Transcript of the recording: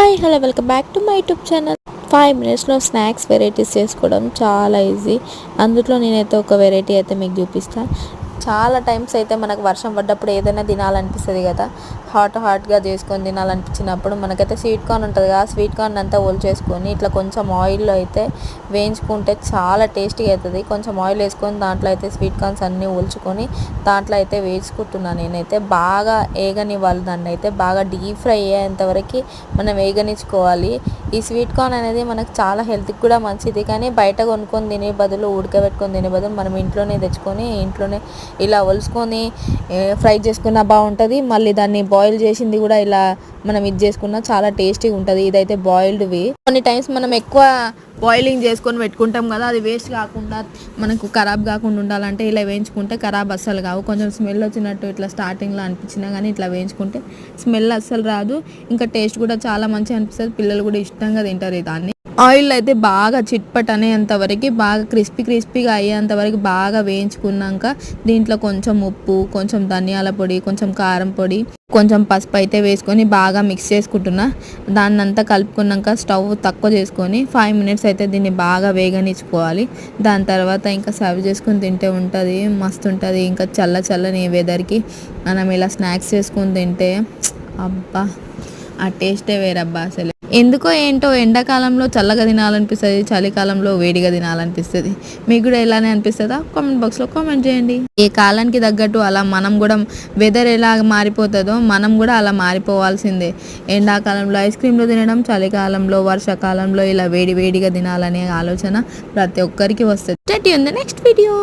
Hi hello welcome back to my YouTube channel. Five మినిట్స్లో snacks varieties చేసుకోవడం చాలా easy అందులో నేనైతే ఒక వెరైటీ అయితే మీకు చూపిస్తాను చాలా టైమ్స్ అయితే మనకు వర్షం పడ్డప్పుడు ఏదైనా తినాలనిపిస్తుంది కదా. హాట్ హాట్గా చేసుకొని తినాలనిపించినప్పుడు మనకైతే స్వీట్ కార్న్ ఉంటుంది కదా స్వీట్ కార్న్ అంతా చేసుకొని ఇట్లా కొంచెం ఆయిల్లో అయితే వేయించుకుంటే చాలా టేస్టీగా అవుతుంది. కొంచెం ఆయిల్ వేసుకొని దాంట్లో అయితే స్వీట్ కార్న్స్ అన్నీ ఒలుచుకొని దాంట్లో అయితే వేసుకుంటున్నాను నేనైతే. బాగా ఏగనివ్వాలి దాన్ని అయితే బాగా డీప్ ఫ్రై అయ్యేంతవరకు మనం వేగనిచ్చుకోవాలి. ఈ స్వీట్ కార్న్ అనేది మనకు చాలా హెల్త్కి కూడా మంచిది కానీ బయట కొనుక్కొని తినే బదులు ఉడకబెట్టుకొని తినే బదులు మనం ఇంట్లోనే తెచ్చుకొని ఇంట్లోనే ఇలా ఒలుసుకొని ఫ్రై చేసుకున్న బాగుంటుంది. మళ్ళీ దాన్ని బాయిల్ చేసింది కూడా ఇలా మనం ఇది చేసుకున్నా చాలా టేస్టీగా ఉంటుంది. ఇదైతే బాయిల్డ్వి కొన్ని టైమ్స్ మనం ఎక్కువ బాయిలింగ్ చేసుకొని పెట్టుకుంటాం కదా అది వేస్ట్ కాకుండా మనకు ఖరాబ్ కాకుండా ఉండాలంటే ఇలా వేయించుకుంటే ఖరాబ్ అస్సలు కావు. కొంచెం స్మెల్ వచ్చినట్టు ఇట్లా స్టార్టింగ్లో అనిపించినా కానీ ఇట్లా వేయించుకుంటే స్మెల్ అస్సలు రాదు. ఇంకా టేస్ట్ కూడా చాలా మంచిగా అనిపిస్తుంది. పిల్లలు కూడా ఇష్టంగా తింటారు దాన్ని. ఆయిల్ అయితే బాగా చిట్పట్ అనేంత వరకు బాగా క్రిస్పీ క్రిస్పీగా అయ్యేంత వరకు బాగా వేయించుకున్నాక దీంట్లో కొంచెం ఉప్పు కొంచెం ధనియాల పొడి కొంచెం కారం పొడి కొంచెం పసుపు అయితే వేసుకొని బాగా మిక్స్ చేసుకుంటున్నా. దాన్ని అంతా కలుపుకున్నాక స్టవ్ తక్కువ చేసుకొని ఫైవ్ మినిట్స్ అయితే దీన్ని బాగా వేగనిచ్చుకోవాలి. దాని తర్వాత ఇంకా సర్వ్ చేసుకొని తింటే ఉంటుంది మస్తు ఉంటుంది. ఇంకా చల్ల చల్లని వెదర్కి మనం ఇలా స్నాక్స్ చేసుకొని తింటే అబ్బా ఆ టేస్టే వేరబ్బా అసలు. ఎందుకో ఏంటో ఎండాకాలంలో చల్లగా తినాలనిపిస్తుంది చలికాలంలో వేడిగా తినాలనిపిస్తుంది. మీకు కూడా ఇలానే అనిపిస్తుందా? కామెంట్ బాక్స్లో కామెంట్ చేయండి. ఏ కాలానికి తగ్గట్టు అలా మనం కూడా వెదర్ ఎలా మారిపోతుందో మనం కూడా అలా మారిపోవాల్సిందే. ఎండాకాలంలో ఐస్ క్రీమ్లు తినడం చలికాలంలో వర్షాకాలంలో ఇలా వేడి వేడిగా తినాలనే ఆలోచన ప్రతి ఒక్కరికి వస్తుంది. Next video